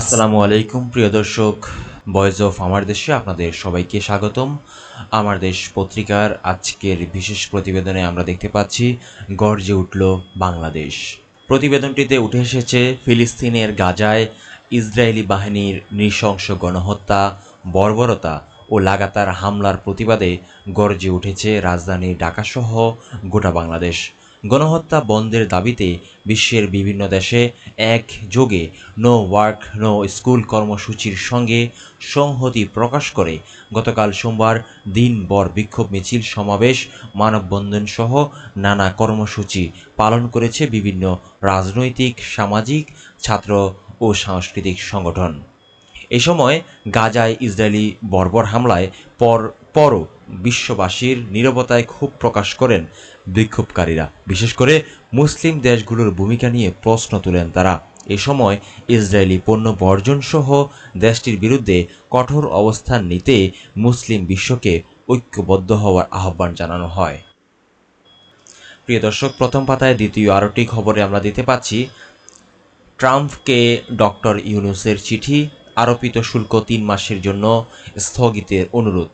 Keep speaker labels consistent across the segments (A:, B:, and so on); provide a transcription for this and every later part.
A: আসসালামু আলাইকুম প্রিয় দর্শক বয়েস অফ আমার দেশে আপনাদের সবাইকে স্বাগতম আমার দেশ পত্রিকার আজকের বিশেষ প্রতিবেদনে আমরা দেখতে পাচ্ছি গর্জে উঠল বাংলাদেশ প্রতিবেদনটিতে উঠে এসেছে ফিলিস্তিনের গাজায় ইসরায়েলি বাহিনীর নৃশংস গণহত্যা বর্বরতা ও লাগাতার হামলার প্রতিবাদে গর্জে উঠেছে রাজধানী ঢাকাসহ গোটা বাংলাদেশ গণহত্যা বন্ধের দাবিতে বিশ্বের বিভিন্ন দেশে একযোগে নো ওয়ার্ক নো স্কুল কর্মসূচির সঙ্গে সংহতি প্রকাশ করে গতকাল সোমবার দিনবর বিক্ষোভ মিছিল সমাবেশ মানববন্ধন সহ নানা কর্মসূচি পালন করেছে বিভিন্ন রাজনৈতিক সামাজিক ছাত্র ও সাংস্কৃতিক সংগঠন এ সময় গাজায় ইসরায়েলি বর্বর হামলায় পর পরও বিশ্ববাসীর নিরবতায় ক্ষোভ প্রকাশ করেন বিক্ষোভকারীরা বিশেষ করে মুসলিম দেশগুলোর ভূমিকা নিয়ে প্রশ্ন তুলেন তারা এ সময় ইসরায়েলি পণ্য বর্জন সহ দেশটির বিরুদ্ধে কঠোর অবস্থান নিতে মুসলিম বিশ্বকে ঐক্যবদ্ধ হওয়ার আহ্বান জানানো হয় প্রিয় দর্শক প্রথম পাতায় দ্বিতীয় আরোটি খবরে আমরা দিতে পাচ্ছি ট্রাম্পকে ডক্টর ইউনুসের চিঠি আরোপিত শুল্ক তিন মাসের জন্য স্থগিতের অনুরোধ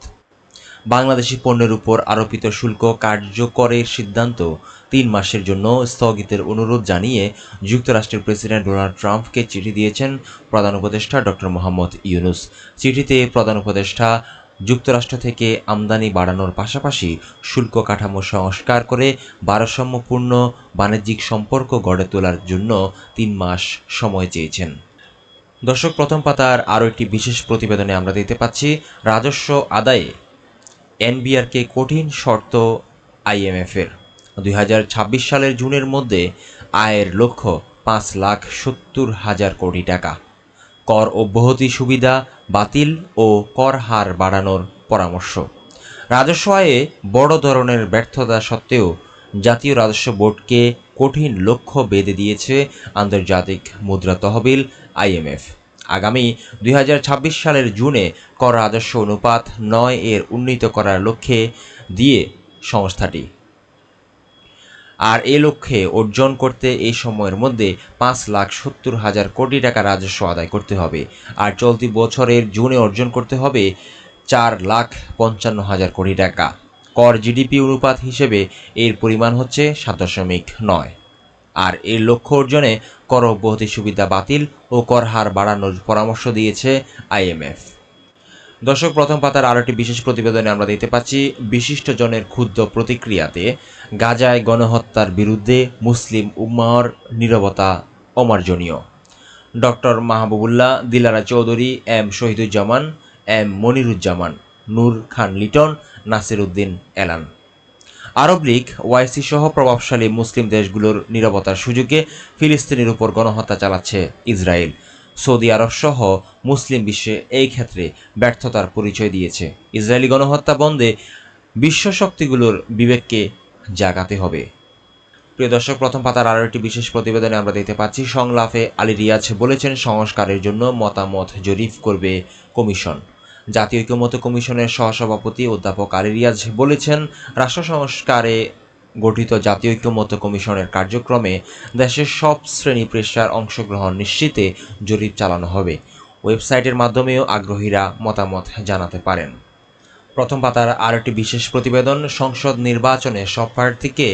A: বাংলাদেশি পণ্যের উপর আরোপিত শুল্ক কার্যকরের সিদ্ধান্ত তিন মাসের জন্য স্থগিতের অনুরোধ জানিয়ে যুক্তরাষ্ট্রের প্রেসিডেন্ট ডোনাল্ড ট্রাম্পকে চিঠি দিয়েছেন প্রধান উপদেষ্টা ডক্টর মোহাম্মদ ইউনুস চিঠিতে প্রধান উপদেষ্টা যুক্তরাষ্ট্র থেকে আমদানি বাড়ানোর পাশাপাশি শুল্ক কাঠামো সংস্কার করে ভারসাম্যপূর্ণ বাণিজ্যিক সম্পর্ক গড়ে তোলার জন্য তিন মাস সময় চেয়েছেন দর্শক প্রথম পাতার আরও একটি বিশেষ প্রতিবেদনে আমরা দিতে পাচ্ছি রাজস্ব আদায়ে এনবিআরকে কঠিন শর্ত আইএমএফের দুই হাজার ছাব্বিশ সালের জুনের মধ্যে আয়ের লক্ষ্য পাঁচ লাখ সত্তর হাজার কোটি টাকা কর অব্যাহতি সুবিধা বাতিল ও কর হার বাড়ানোর পরামর্শ রাজস্ব আয়ে বড় ধরনের ব্যর্থতা সত্ত্বেও জাতীয় রাজস্ব বোর্ডকে কঠিন লক্ষ্য বেঁধে দিয়েছে আন্তর্জাতিক মুদ্রা তহবিল আইএমএফ আগামী দুই সালের জুনে কর রাজস্ব অনুপাত নয় এর উন্নীত করার লক্ষ্যে দিয়ে সংস্থাটি আর এ লক্ষ্যে অর্জন করতে এই সময়ের মধ্যে পাঁচ লাখ সত্তর হাজার কোটি টাকা রাজস্ব আদায় করতে হবে আর চলতি বছরের জুনে অর্জন করতে হবে চার লাখ পঞ্চান্ন হাজার কোটি টাকা কর জিডিপি অনুপাত হিসেবে এর পরিমাণ হচ্ছে সাত দশমিক নয় আর এর লক্ষ্য অর্জনে কর অব্যাহতি সুবিধা বাতিল ও কর হার বাড়ানোর পরামর্শ দিয়েছে আইএমএফ দর্শক প্রথম পাতার একটি বিশেষ প্রতিবেদনে আমরা দেখতে পাচ্ছি বিশিষ্টজনের ক্ষুদ্র প্রতিক্রিয়াতে গাজায় গণহত্যার বিরুদ্ধে মুসলিম উম্মাহর নিরবতা অমার্জনীয় doctor Mahbubullah Dilara Chowdhury M Shahiduzzaman M Moniruzzaman Nur Khan Liton Uddin এলান আরব লীগ ওয়াইসি সহ প্রভাবশালী মুসলিম দেশগুলোর নিরবতার সুযোগে ফিলিস্তিনের উপর গণহত্যা চালাচ্ছে ইসরায়েল সৌদি আরব সহ মুসলিম বিশ্বে এই ক্ষেত্রে ব্যর্থতার পরিচয় দিয়েছে ইসরায়েলি গণহত্যা বন্ধে বিশ্ব শক্তিগুলোর বিবেককে জাগাতে হবে প্রিয় দর্শক প্রথম পাতার আরও একটি বিশেষ প্রতিবেদনে আমরা দেখতে পাচ্ছি সংলাপে আলী রিয়াজ বলেছেন সংস্কারের জন্য মতামত জরিফ করবে কমিশন জাতীয় ঐক্যমত কমিশনের সহসভাপতি অধ্যাপক আলী রিয়াজ বলেছেন রাষ্ট্র সংস্কারে গঠিত জাতীয় ঐক্যমত কমিশনের কার্যক্রমে দেশের সব শ্রেণী পেশার অংশগ্রহণ নিশ্চিতে জরিপ চালানো হবে ওয়েবসাইটের মাধ্যমেও আগ্রহীরা মতামত জানাতে পারেন প্রথম পাতার আরেকটি বিশেষ প্রতিবেদন সংসদ নির্বাচনে সব প্রার্থীকে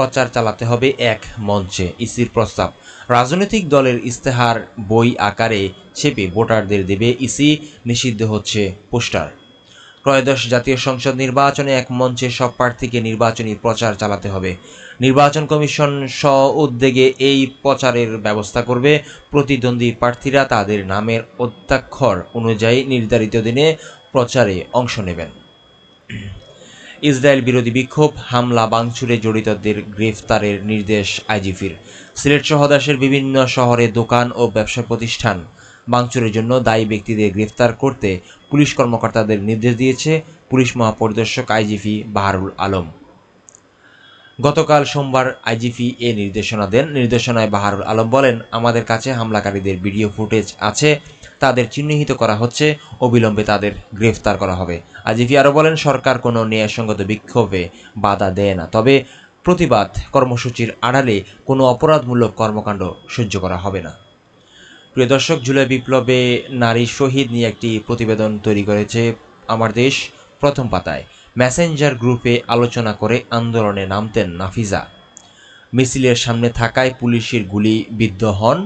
A: প্রচার চালাতে হবে এক মঞ্চে ইসির প্রস্তাব রাজনৈতিক দলের ইস্তেহার বই আকারে ছেপে ভোটারদের দেবে ইসি নিষিদ্ধ হচ্ছে পোস্টার ত্রয়োদশ জাতীয় সংসদ নির্বাচনে এক মঞ্চে সব প্রার্থীকে নির্বাচনী প্রচার চালাতে হবে নির্বাচন কমিশন স্ব উদ্যোগে এই প্রচারের ব্যবস্থা করবে প্রতিদ্বন্দ্বী প্রার্থীরা তাদের নামের অত্যাক্ষর অনুযায়ী নির্ধারিত দিনে প্রচারে অংশ নেবেন ইসরায়েল বিরোধী বিক্ষোভ হামলা বাংচুরে জড়িতদের গ্রেফতারের নির্দেশ আইজিপির সিলেট সহ দেশের বিভিন্ন শহরে দোকান ও ব্যবসা প্রতিষ্ঠান বাংচুরের জন্য দায়ী ব্যক্তিদের গ্রেফতার করতে পুলিশ কর্মকর্তাদের নির্দেশ দিয়েছে পুলিশ মহাপরিদর্শক আইজিপি বাহারুল আলম গতকাল সোমবার আইজিপি এ নির্দেশনা দেন নির্দেশনায় বাহারুল আলম বলেন আমাদের কাছে হামলাকারীদের ভিডিও ফুটেজ আছে তাদের চিহ্নিত করা হচ্ছে অবিলম্বে তাদের গ্রেফতার করা হবে আজিফি আরও বলেন সরকার কোনো ন্যায়সঙ্গত বিক্ষোভে বাধা দেয় না তবে প্রতিবাদ কর্মসূচির আড়ালে কোনো অপরাধমূলক কর্মকাণ্ড সহ্য করা হবে না প্রিয় দর্শক জুলাই বিপ্লবে নারী শহীদ নিয়ে একটি প্রতিবেদন তৈরি করেছে আমার দেশ প্রথম পাতায় ম্যাসেঞ্জার গ্রুপে আলোচনা করে আন্দোলনে নামতেন নাফিজা মিছিলের সামনে থাকায় পুলিশের গুলি বিদ্ধ হন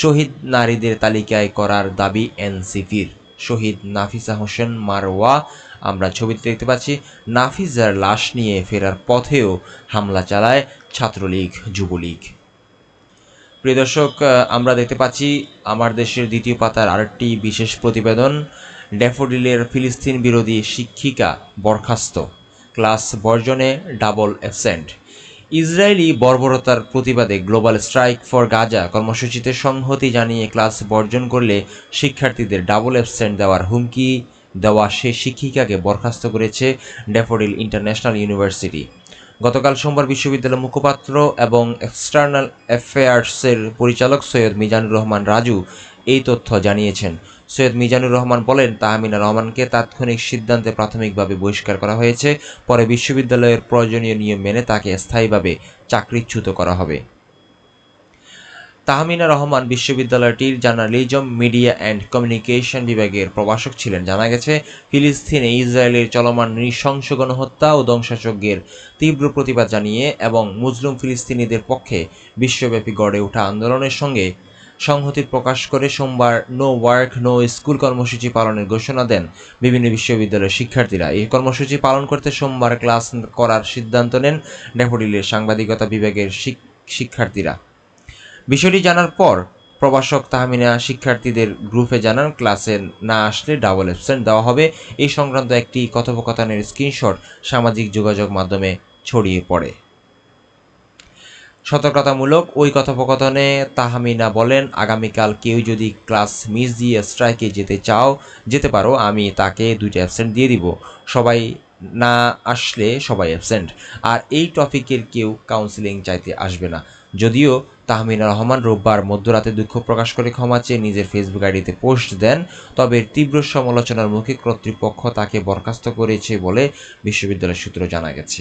A: শহীদ নারীদের তালিকায় করার দাবি এনসিপির শহীদ নাফিসা হোসেন মারওয়া আমরা ছবিতে দেখতে পাচ্ছি নাফিজার লাশ নিয়ে ফেরার পথেও হামলা চালায় ছাত্রলীগ যুবলীগ প্রিয় দর্শক আমরা দেখতে পাচ্ছি আমার দেশের দ্বিতীয় পাতার আরেকটি বিশেষ প্রতিবেদন ড্যাফোডিলের ফিলিস্তিন বিরোধী শিক্ষিকা বরখাস্ত ক্লাস বর্জনে ডাবল অ্যাবসেন্ট ইসরায়েলি বর্বরতার প্রতিবাদে গ্লোবাল স্ট্রাইক ফর গাজা কর্মসূচিতে সংহতি জানিয়ে ক্লাস বর্জন করলে শিক্ষার্থীদের ডাবল অ্যাবসেন্ট দেওয়ার হুমকি দেওয়া সে শিক্ষিকাকে বরখাস্ত করেছে ড্যাফোডিল ইন্টারন্যাশনাল ইউনিভার্সিটি গতকাল সোমবার বিশ্ববিদ্যালয়ের মুখপাত্র এবং এক্সটার্নাল অ্যাফেয়ার্সের পরিচালক সৈয়দ মিজানুর রহমান রাজু এই তথ্য জানিয়েছেন সৈয়দ মিজানুর রহমান বলেন তাহমিনা রহমানকে তাৎক্ষণিক সিদ্ধান্তে প্রাথমিকভাবে বহিষ্কার করা হয়েছে পরে বিশ্ববিদ্যালয়ের প্রয়োজনীয় নিয়ম মেনে তাকে স্থায়ীভাবে চাকরিচ্যুত করা হবে তাহমিনা রহমান বিশ্ববিদ্যালয়টির জার্নালিজম মিডিয়া অ্যান্ড কমিউনিকেশন বিভাগের প্রভাষক ছিলেন জানা গেছে ফিলিস্তিনে ইসরায়েলের চলমান নৃশংস গণহত্যা ও ধ্বংসাযজ্ঞের তীব্র প্রতিবাদ জানিয়ে এবং মুসলিম ফিলিস্তিনিদের পক্ষে বিশ্বব্যাপী গড়ে ওঠা আন্দোলনের সঙ্গে সংহতি প্রকাশ করে সোমবার নো ওয়ার্ক নো স্কুল কর্মসূচি পালনের ঘোষণা দেন বিভিন্ন বিশ্ববিদ্যালয়ের শিক্ষার্থীরা এই কর্মসূচি পালন করতে সোমবার ক্লাস করার সিদ্ধান্ত নেন ড্যাফোডিলের সাংবাদিকতা বিভাগের শিক্ষার্থীরা বিষয়টি জানার পর প্রভাষক তাহমিনা শিক্ষার্থীদের গ্রুপে জানান ক্লাসে না আসলে ডাবল অ্যাবসেন্ট দেওয়া হবে এই সংক্রান্ত একটি কথোপকথনের স্ক্রিনশট সামাজিক যোগাযোগ মাধ্যমে ছড়িয়ে পড়ে সতর্কতামূলক ওই কথোপকথনে তাহমিনা বলেন আগামীকাল কেউ যদি ক্লাস মিস দিয়ে স্ট্রাইকে যেতে চাও যেতে পারো আমি তাকে দুইটা অ্যাবসেন্ট দিয়ে দিব সবাই না আসলে সবাই অ্যাবসেন্ট আর এই টপিকের কেউ কাউন্সিলিং চাইতে আসবে না যদিও তাহমিনা রহমান রোববার মধ্যরাতে দুঃখ প্রকাশ করে ক্ষমা চেয়ে নিজের ফেসবুক আইডিতে পোস্ট দেন তবে তীব্র সমালোচনার মুখে কর্তৃপক্ষ তাকে বরখাস্ত করেছে বলে বিশ্ববিদ্যালয় সূত্র জানা গেছে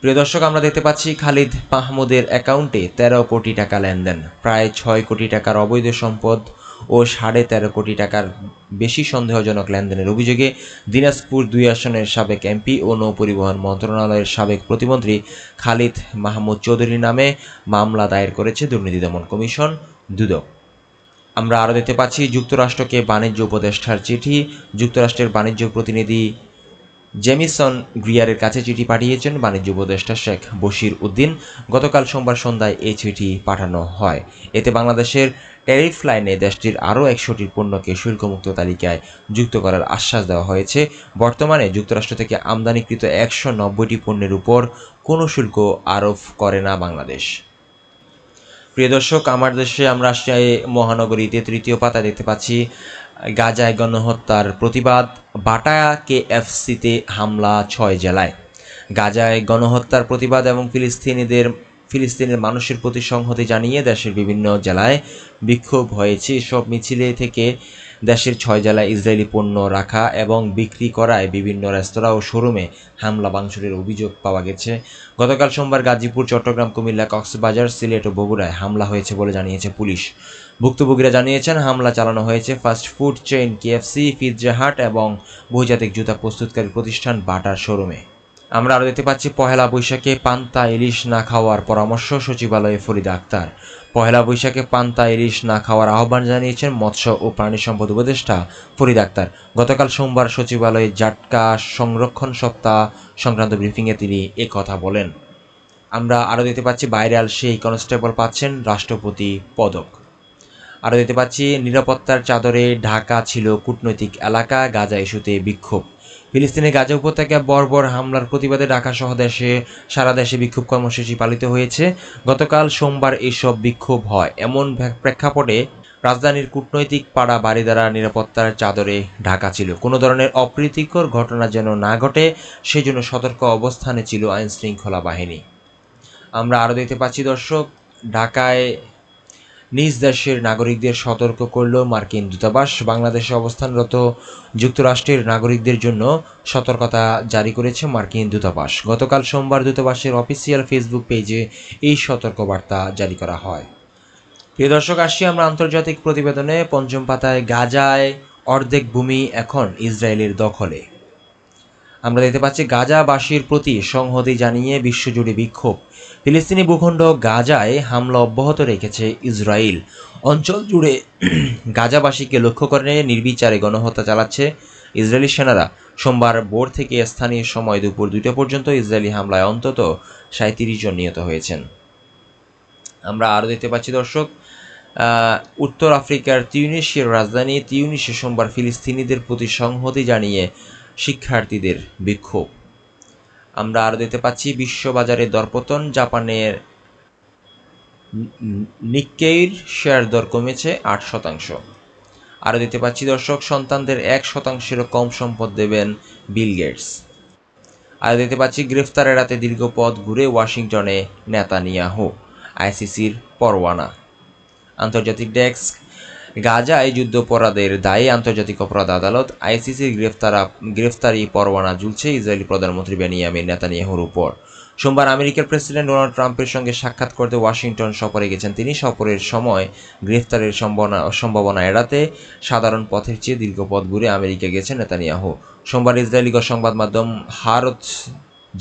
A: প্রিয় দর্শক আমরা দেখতে পাচ্ছি খালিদ মাহমুদের অ্যাকাউন্টে ১৩ কোটি টাকা লেনদেন প্রায় ছয় কোটি টাকার অবৈধ সম্পদ ও সাড়ে তেরো কোটি টাকার বেশি সন্দেহজনক লেনদেনের অভিযোগে দিনাজপুর দুই আসনের সাবেক এমপি ও নৌপরিবহন মন্ত্রণালয়ের সাবেক প্রতিমন্ত্রী খালিদ মাহমুদ চৌধুরী নামে মামলা দায়ের করেছে দুর্নীতি দমন কমিশন দুদক আমরা আরও দেখতে পাচ্ছি যুক্তরাষ্ট্রকে বাণিজ্য উপদেষ্টার চিঠি যুক্তরাষ্ট্রের বাণিজ্য প্রতিনিধি জেমিসন গ্রিয়ারের কাছে চিঠি পাঠিয়েছেন বাণিজ্য উপদেষ্টা শেখ বশির উদ্দিন গতকাল সোমবার সন্ধ্যায় এই চিঠি পাঠানো হয় এতে বাংলাদেশের ট্যারিফ লাইনে দেশটির আরও একশোটির পণ্যকে শুল্কমুক্ত তালিকায় যুক্ত করার আশ্বাস দেওয়া হয়েছে বর্তমানে যুক্তরাষ্ট্র থেকে আমদানিকৃত একশো নব্বইটি পণ্যের উপর কোনো শুল্ক আরোপ করে না বাংলাদেশ প্রিয় দর্শক আমার দেশে আমরা মহানগরীতে তৃতীয় পাতা দেখতে পাচ্ছি গাজায় গণহত্যার প্রতিবাদ বাটা কেএফসিতে হামলা ছয় জেলায় গাজায় গণহত্যার প্রতিবাদ এবং ফিলিস্তিনিদের ফিলিস্তিনের মানুষের প্রতি সংহতি জানিয়ে দেশের বিভিন্ন জেলায় বিক্ষোভ হয়েছে সব মিছিলে থেকে দেশের ছয় জেলায় ইসরায়েলি পণ্য রাখা এবং বিক্রি করায় বিভিন্ন রেস্তোরাঁ ও শোরুমে হামলা বাংশুরের অভিযোগ পাওয়া গেছে গতকাল সোমবার গাজীপুর চট্টগ্রাম কুমিল্লা কক্সবাজার সিলেট ও বগুড়ায় হামলা হয়েছে বলে জানিয়েছে পুলিশ ভুক্তভোগীরা জানিয়েছেন হামলা চালানো হয়েছে fast food chain KFC Pizza Hut এবং বহুজাতিক জুতা প্রস্তুতকারী প্রতিষ্ঠান বাটার শোরুমে আমরা আরও দেখতে পাচ্ছি পহেলা বৈশাখে পান্তা ইলিশ না খাওয়ার পরামর্শ সচিবালয়ে ফরিদা আক্তার পহেলা বৈশাখে পান্তা ইলিশ না খাওয়ার আহ্বান জানিয়েছেন মৎস্য ও প্রাণী সম্পদ উপদেষ্টা ফরিদ আক্তার গতকাল সোমবার সচিবালয়ে জাটকা সংরক্ষণ সপ্তাহ সংক্রান্ত ব্রিফিংয়ে তিনি কথা বলেন আমরা আরও দেখতে পাচ্ছি ভাইরাল সেই কনস্টেবল পাচ্ছেন রাষ্ট্রপতি পদক আরও দেখতে পাচ্ছি নিরাপত্তার চাদরে ঢাকা ছিল কূটনৈতিক এলাকা গাজা ইস্যুতে বিক্ষোভ ফিলিস্তিনে গাজা উপত্যকায় বর্বর হামলার প্রতিবাদে ঢাকা সহ দেশে সারা দেশে বিক্ষোভ কর্মসূচি পালিত হয়েছে গতকাল সোমবার এসব বিক্ষোভ হয় এমন প্রেক্ষাপটে রাজধানীর কূটনৈতিক পাড়া দ্বারা নিরাপত্তার চাদরে ঢাকা ছিল কোনো ধরনের অপ্রীতিকর ঘটনা যেন না ঘটে সেজন্য সতর্ক অবস্থানে ছিল আইনশৃঙ্খলা বাহিনী আমরা আরও দেখতে পাচ্ছি দর্শক ঢাকায় নিজ দেশের নাগরিকদের সতর্ক করল মার্কিন দূতাবাস বাংলাদেশে অবস্থানরত যুক্তরাষ্ট্রের নাগরিকদের জন্য সতর্কতা জারি করেছে মার্কিন দূতাবাস গতকাল সোমবার দূতাবাসের অফিসিয়াল ফেসবুক পেজে এই সতর্কবার্তা জারি করা হয় প্রিয় দর্শক আসি আমরা আন্তর্জাতিক প্রতিবেদনে পঞ্চম পাতায় গাজায় অর্ধেক ভূমি এখন ইসরায়েলের দখলে আমরা দেখতে পাচ্ছি গাজাবাসীর প্রতি সংহতি জানিয়ে বিশ্বজুড়ে বিক্ষোভ ফিলিস্তিনি ভূখণ্ড গাজায় হামলা অব্যাহত রেখেছে ইসরায়েল অঞ্চল জুড়ে গাজাবাসীকে লক্ষ্য করে নির্বিচারে গণহত্যা চালাচ্ছে ইসরায়েলি সেনারা সোমবার বোর থেকে স্থানীয় সময় দুপুর দুইটা পর্যন্ত ইসরায়েলি হামলায় অন্তত সাঁত্রিশ জন নিহত হয়েছেন আমরা আরও দেখতে পাচ্ছি দর্শক উত্তর আফ্রিকার তিউনিশিয়ার রাজধানী তিউনিশে সোমবার ফিলিস্তিনিদের প্রতি সংহতি জানিয়ে শিক্ষার্থীদের বিক্ষোভ আমরা আরও দেখতে পাচ্ছি বিশ্ববাজারে দরপতন জাপানের নিক্কেইর শেয়ার দর কমেছে আট শতাংশ আরও দেখতে পাচ্ছি দর্শক সন্তানদের এক শতাংশেরও কম সম্পদ দেবেন বিল গেটস আরও দেখতে পাচ্ছি গ্রেফতার এড়াতে দীর্ঘ পথ ঘুরে ওয়াশিংটনে নেতানিয়াহু আইসিসির পরোয়ানা আন্তর্জাতিক ডেস্ক গাজায় যুদ্ধাপরাধের দায়ে আন্তর্জাতিক অপরাধ আদালত আইসিসির গ্রেফতারা গ্রেফতারি পরোয়ানা ঝুলছে ইসরায়েলি প্রধানমন্ত্রী বেনিয়ামিন নেতানিয়াহুর উপর সোমবার আমেরিকার প্রেসিডেন্ট ডোনাল্ড ট্রাম্পের সঙ্গে সাক্ষাৎ করতে ওয়াশিংটন সফরে গেছেন তিনি সফরের সময় গ্রেফতারের সম্ভাবনা সম্ভাবনা এড়াতে সাধারণ পথের চেয়ে দীর্ঘ পথ ঘুরে আমেরিকা গেছেন নেতানিয়াহু সোমবার ইসরায়েলি সংবাদ মাধ্যম হারত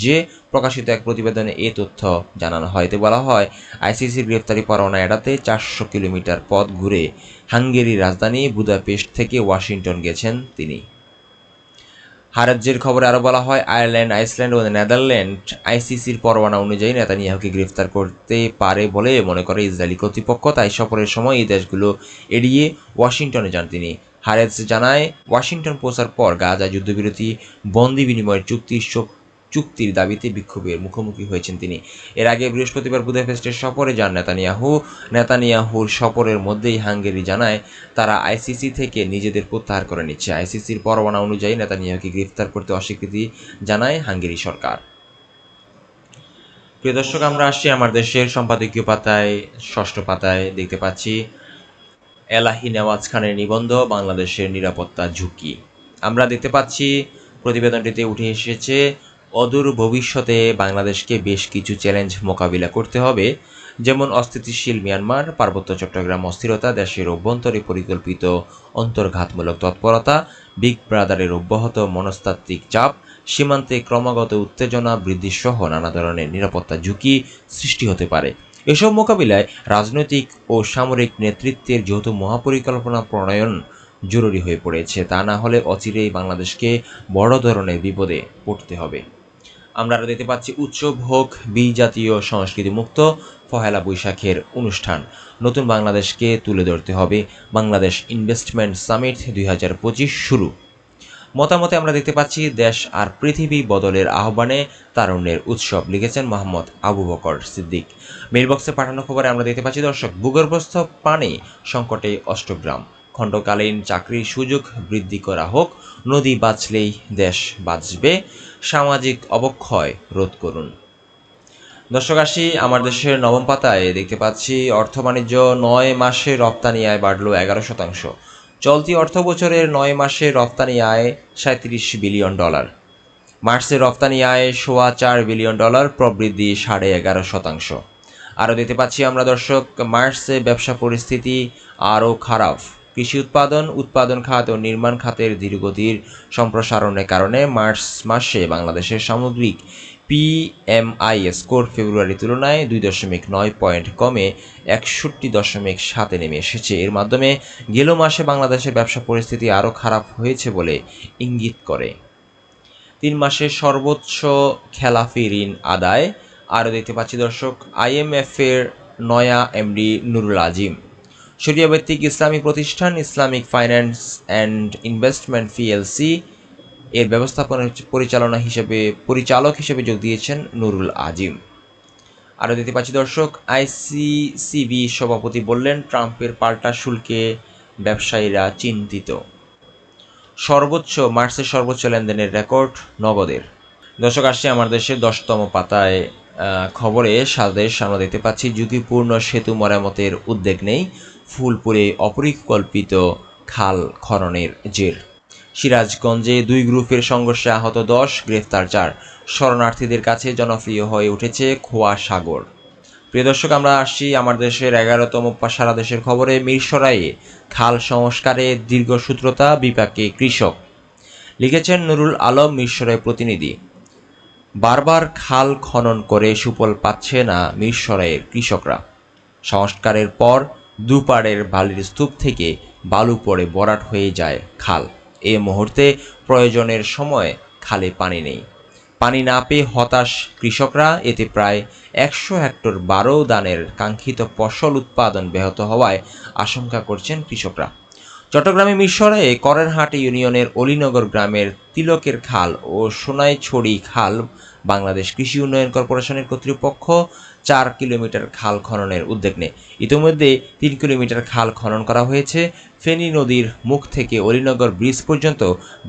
A: যে প্রকাশিত এক প্রতিবেদনে এ তথ্য জানানো হয় এতে বলা হয় আইসিসির গ্রেফতারি পরোয়ানা এড়াতে চারশো কিলোমিটার পথ ঘুরে হাঙ্গেরির রাজধানী বুদাপেস্ট থেকে ওয়াশিংটন গেছেন তিনি হারাজ্যের খবরে আরও বলা হয় আয়ারল্যান্ড আইসল্যান্ড ও নেদারল্যান্ড আইসিসির পরোয়ানা অনুযায়ী নেতানিয়াহুকে গ্রেফতার করতে পারে বলে মনে করে ইসরায়েলি কর্তৃপক্ষ তাই সফরের সময় এই দেশগুলো এড়িয়ে ওয়াশিংটনে যান তিনি হারেজ জানায় ওয়াশিংটন পৌঁছার পর গাজা যুদ্ধবিরতি বন্দি বিনিময়ের চুক্তি চুক্তির দাবিতে বিক্ষোভের মুখোমুখি হয়েছেন তিনি এর আগে বৃহস্পতিবার বুধাফেস্টের সফরে যান নেতানিয়াহু নেতানিয়াহুর সফরের মধ্যেই হাঙ্গেরি জানায় তারা আইসিসি থেকে নিজেদের প্রত্যাহার করে নিচ্ছে আইসিসির পরোয়ানা অনুযায়ী নেতানিয়াহুকে গ্রেফতার করতে অস্বীকৃতি জানায় হাঙ্গেরি সরকার প্রিয় দর্শক আমরা আসছি আমার দেশের সম্পাদকীয় পাতায় ষষ্ঠ পাতায় দেখতে পাচ্ছি এলাহি নেওয়াজ খানের নিবন্ধ বাংলাদেশের নিরাপত্তা ঝুঁকি আমরা দেখতে পাচ্ছি প্রতিবেদনটিতে উঠে এসেছে অদূর ভবিষ্যতে বাংলাদেশকে বেশ কিছু চ্যালেঞ্জ মোকাবিলা করতে হবে যেমন অস্থিতিশীল মিয়ানমার পার্বত্য চট্টগ্রাম অস্থিরতা দেশের অভ্যন্তরে পরিকল্পিত অন্তর্ঘাতমূলক তৎপরতা বিগ ব্রাদারের অব্যাহত মনস্তাত্ত্বিক চাপ সীমান্তে ক্রমাগত উত্তেজনা বৃদ্ধিসহ নানা ধরনের নিরাপত্তা ঝুঁকি সৃষ্টি হতে পারে এসব মোকাবিলায় রাজনৈতিক ও সামরিক নেতৃত্বের যৌথ মহাপরিকল্পনা প্রণয়ন জরুরি হয়ে পড়েছে তা না হলে অচিরেই বাংলাদেশকে বড় ধরনের বিপদে পড়তে হবে আমরা দেখতে পাচ্ছি উচ্চ ভোগ বিজাতীয় সংস্কৃতি মুক্ত পহেলা বৈশাখের অনুষ্ঠান নতুন বাংলাদেশকে তুলে ধরতে হবে বাংলাদেশ ইনভেস্টমেন্ট সামিট দুই শুরু মতামতে আমরা দেখতে পাচ্ছি দেশ আর পৃথিবী বদলের আহ্বানে তারুণ্যের উৎসব লিখেছেন মোহাম্মদ আবু বকর সিদ্দিক মেলবক্সে পাঠানো খবরে আমরা দেখতে পাচ্ছি দর্শক ভূগর্ভস্থ পানি সংকটে অষ্টগ্রাম খণ্ডকালীন চাকরির সুযোগ বৃদ্ধি করা হোক নদী বাঁচলেই দেশ বাঁচবে সামাজিক অবক্ষয় রোধ করুন দর্শক আসি আমার দেশের নবম পাতায় দেখতে পাচ্ছি অর্থ বাণিজ্য নয় মাসে রপ্তানি আয় বাড়লো এগারো শতাংশ চলতি অর্থ বছরের নয় মাসে রপ্তানি আয় সাঁত্রিশ বিলিয়ন ডলার মার্চের রপ্তানি আয় সোয়া চার বিলিয়ন ডলার প্রবৃদ্ধি সাড়ে এগারো শতাংশ আরও দেখতে পাচ্ছি আমরা দর্শক মার্চে ব্যবসা পরিস্থিতি আরও খারাপ কৃষি উৎপাদন উৎপাদন খাত ও নির্মাণ খাতের ধীরগতির সম্প্রসারণের কারণে মার্চ মাসে বাংলাদেশের সামগ্রিক পিএমআই স্কোর ফেব্রুয়ারি তুলনায় দুই দশমিক নয় পয়েন্ট কমে একষট্টি দশমিক সাতে নেমে এসেছে এর মাধ্যমে গেল মাসে বাংলাদেশের ব্যবসা পরিস্থিতি আরও খারাপ হয়েছে বলে ইঙ্গিত করে তিন মাসে সর্বোচ্চ খেলাফি ঋণ আদায় আরও দেখতে পাচ্ছি দর্শক আইএমএফের নয়া এমডি নুরুল আজিম শরিয়া ভিত্তিক ইসলামিক প্রতিষ্ঠান Islamic finance and investment PLC এর ব্যবস্থাপনা পরিচালনা হিসেবে পরিচালক হিসেবে যোগ দিয়েছেন নুরুল আজিম আরও দিতে পারছি দর্শক আইসিসিবি সভাপতি বললেন ট্রাম্পের পাল্টা শুল্কে ব্যবসায়ীরা চিন্তিত সর্বোচ্চ মার্চের সর্বোচ্চ লেনদেনের রেকর্ড নগদের দর্শক আসছে আমার দেশের দশতম পাতায় খবরে সাদেশ আমরা দেখতে পাচ্ছি ঝুঁকিপূর্ণ সেতু মেরামতের উদ্যোগ নেই ফুলপুরে অপরিকল্পিত খাল খননের জের সিরাজগঞ্জে দুই গ্রুপের সংঘর্ষে আহত দশ গ্রেফতার চার শরণার্থীদের কাছে জনপ্রিয় হয়ে উঠেছে খোয়া সাগর প্রিয় দর্শক আমরা আসছি আমার দেশের এগারোতম সারা দেশের খবরে মিরসরাইয়ে খাল সংস্কারে দীর্ঘসূত্রতা বিপাকে কৃষক লিখেছেন নুরুল আলম মিরসরাই প্রতিনিধি বারবার খাল খনন করে সুফল পাচ্ছে না মিরসরাইয়ের কৃষকরা সংস্কারের পর দুপাড়ের বালির স্তূপ থেকে বালু পড়ে বরাট হয়ে যায় খাল এ মুহূর্তে প্রয়োজনের সময় খালে পানি নেই পানি না পেয়ে হতাশ কৃষকরা এতে প্রায় একশো হেক্টর বারো দানের কাঙ্ক্ষিত ফসল উৎপাদন ব্যাহত হওয়ায় আশঙ্কা করছেন কৃষকরা চট্টগ্রামে মিশরে করেরহাট ইউনিয়নের অলিনগর গ্রামের তিলকের খাল ও সোনাইছড়ি খাল বাংলাদেশ কৃষি উন্নয়ন কর্পোরেশনের কর্তৃপক্ষ চার কিলোমিটার খাল খননের উদ্যোগ নেয় ইতিমধ্যে তিন কিলোমিটার খাল খনন করা হয়েছে ফেনী নদীর মুখ থেকে অলিনগর ব্রিজ পর্যন্ত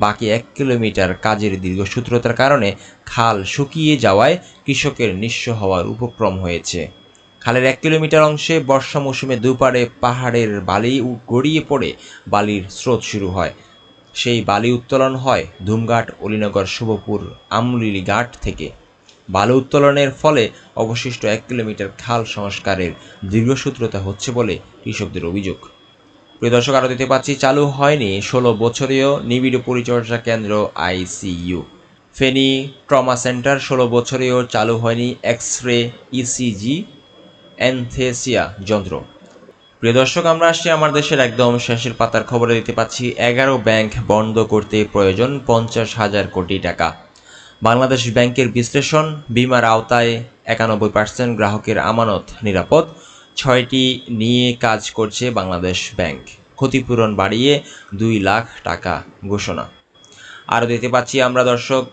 A: বাকি এক কিলোমিটার কাজের দীর্ঘসূত্রতার কারণে খাল শুকিয়ে যাওয়ায় কৃষকের নিঃস্ব হওয়ার উপক্রম হয়েছে খালের এক কিলোমিটার অংশে বর্ষা মৌসুমে দুপারে পাহাড়ের বালি গড়িয়ে পড়ে বালির স্রোত শুরু হয় সেই বালি উত্তোলন হয় ধুমঘাট অলিনগর শুভপুর আমলিলি ঘাট থেকে বালু উত্তোলনের ফলে অবশিষ্ট এক কিলোমিটার খাল সংস্কারের দীর্ঘসূত্রতা হচ্ছে বলে কৃষকদের অভিযোগ প্রিয় দর্শক আরও দিতে পারছি চালু হয়নি ষোলো বছরীয় নিবিড় পরিচর্যা কেন্দ্র আইসিইউ ফেনি ট্রমা সেন্টার ষোলো বছরেও চালু হয়নি এক্স রে ইসিজি অ্যানথেসিয়া যন্ত্র প্রিয় দর্শক আমরা আসছি আমার দেশের একদম শেষের পাতার খবরে দিতে পাচ্ছি এগারো ব্যাংক বন্ধ করতে প্রয়োজন পঞ্চাশ হাজার কোটি টাকা বাংলাদেশ ব্যাংকের বিশ্লেষণ বিমার আওতায় একানব্বই পার্সেন্ট গ্রাহকের আমানত নিরাপদ ছয়টি নিয়ে কাজ করছে বাংলাদেশ ব্যাংক ক্ষতিপূরণ বাড়িয়ে দুই লাখ টাকা ঘোষণা আরও দেখতে পাচ্ছি আমরা দর্শক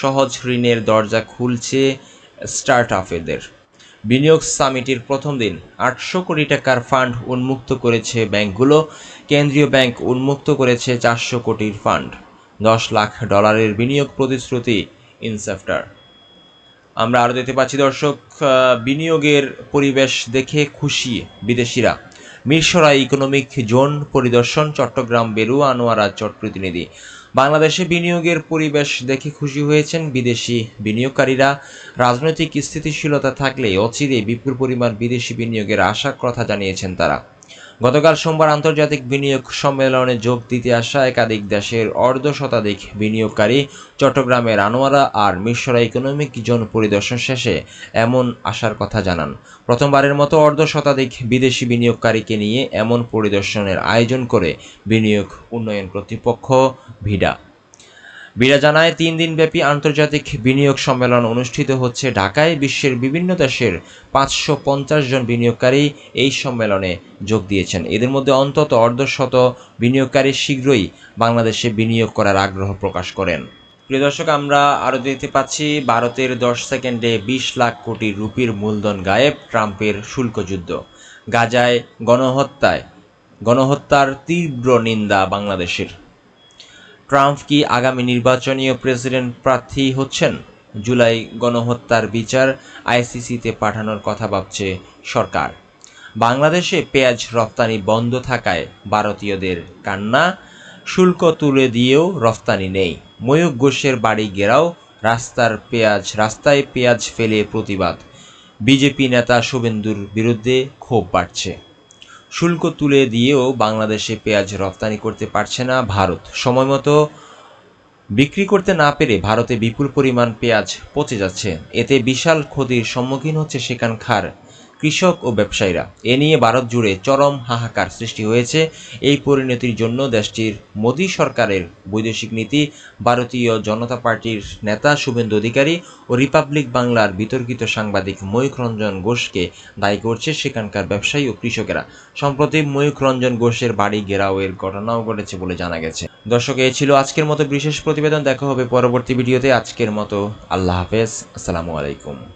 A: সহজ ঋণের দরজা খুলছে স্টার্ট আপেদের বিনিয়োগ সামিটির প্রথম দিন আটশো কোটি টাকার ফান্ড উন্মুক্ত করেছে ব্যাংকগুলো কেন্দ্রীয় ব্যাংক উন্মুক্ত করেছে চারশো কোটির ফান্ড দশ লাখ ডলারের বিনিয়োগ প্রতিশ্রুতি ইনসেফটার আমরা আরও দেখতে পাচ্ছি দর্শক বিনিয়োগের পরিবেশ দেখে খুশি বিদেশিরা মিরসরা ইকোনমিক জোন পরিদর্শন চট্টগ্রাম বেরুয়া আনোয়ারা চট প্রতিনিধি বাংলাদেশে বিনিয়োগের পরিবেশ দেখে খুশি হয়েছেন বিদেশি বিনিয়োগকারীরা রাজনৈতিক স্থিতিশীলতা থাকলে অচিরে বিপুল পরিমাণ বিদেশি বিনিয়োগের আশা কথা জানিয়েছেন তারা গতকাল সোমবার আন্তর্জাতিক বিনিয়োগ সম্মেলনে যোগ দিতে আসা একাধিক দেশের অর্ধ শতাধিক বিনিয়োগকারী চট্টগ্রামের আনোয়ারা আর মিশরা ইকোনমিক জোন পরিদর্শন শেষে এমন আসার কথা জানান প্রথমবারের মতো অর্ধ শতাধিক বিদেশি বিনিয়োগকারীকে নিয়ে এমন পরিদর্শনের আয়োজন করে বিনিয়োগ উন্নয়ন কর্তৃপক্ষ ভিডা বিরা জানায় তিন দিনব্যাপী আন্তর্জাতিক বিনিয়োগ সম্মেলন অনুষ্ঠিত হচ্ছে ঢাকায় বিশ্বের বিভিন্ন দেশের পাঁচশো পঞ্চাশ জন বিনিয়োগকারী এই সম্মেলনে যোগ দিয়েছেন এদের মধ্যে অন্তত অর্ধশত বিনিয়োগকারী শীঘ্রই বাংলাদেশে বিনিয়োগ করার আগ্রহ প্রকাশ করেন প্রিয় দর্শক আমরা আরও দেখতে পাচ্ছি ভারতের দশ সেকেন্ডে বিশ লাখ কোটি রুপির মূলধন গায়েব ট্রাম্পের শুল্কযুদ্ধ গাজায় গণহত্যায় গণহত্যার তীব্র নিন্দা বাংলাদেশের ট্রাম্প কি আগামী নির্বাচনীয় প্রেসিডেন্ট প্রার্থী হচ্ছেন জুলাই গণহত্যার বিচার আইসিসিতে পাঠানোর কথা ভাবছে সরকার বাংলাদেশে পেঁয়াজ রপ্তানি বন্ধ থাকায় ভারতীয়দের কান্না শুল্ক তুলে দিয়েও রফতানি নেই ময়ূক ঘোষের বাড়ি ঘেরাও রাস্তার পেঁয়াজ রাস্তায় পেঁয়াজ ফেলে প্রতিবাদ বিজেপি নেতা শুভেন্দুর বিরুদ্ধে ক্ষোভ বাড়ছে শুল্ক তুলে দিয়েও বাংলাদেশে পেঁয়াজ রপ্তানি করতে পারছে না ভারত সময়মতো বিক্রি করতে না পেরে ভারতে বিপুল পরিমাণ পেঁয়াজ পচে যাচ্ছে এতে বিশাল ক্ষতির সম্মুখীন হচ্ছে সেখানকার কৃষক ও ব্যবসায়ীরা এ নিয়ে ভারত জুড়ে চরম হাহাকার সৃষ্টি হয়েছে এই পরিণতির জন্য দেশটির মোদী সরকারের বৈদেশিক নীতি ভারতীয় জনতা পার্টির নেতা শুভেন্দু অধিকারী ও রিপাবলিক বাংলার বিতর্কিত সাংবাদিক ময়ূখ রঞ্জন ঘোষকে দায়ী করছে সেখানকার ব্যবসায়ী ও কৃষকেরা সম্প্রতি ময়ূখ রঞ্জন ঘোষের বাড়ি গেরাওয়ের ঘটনাও ঘটেছে বলে জানা গেছে দর্শক এ ছিল আজকের মতো বিশেষ প্রতিবেদন দেখা হবে পরবর্তী ভিডিওতে আজকের মতো আল্লাহ হাফেজ আসসালামু আলাইকুম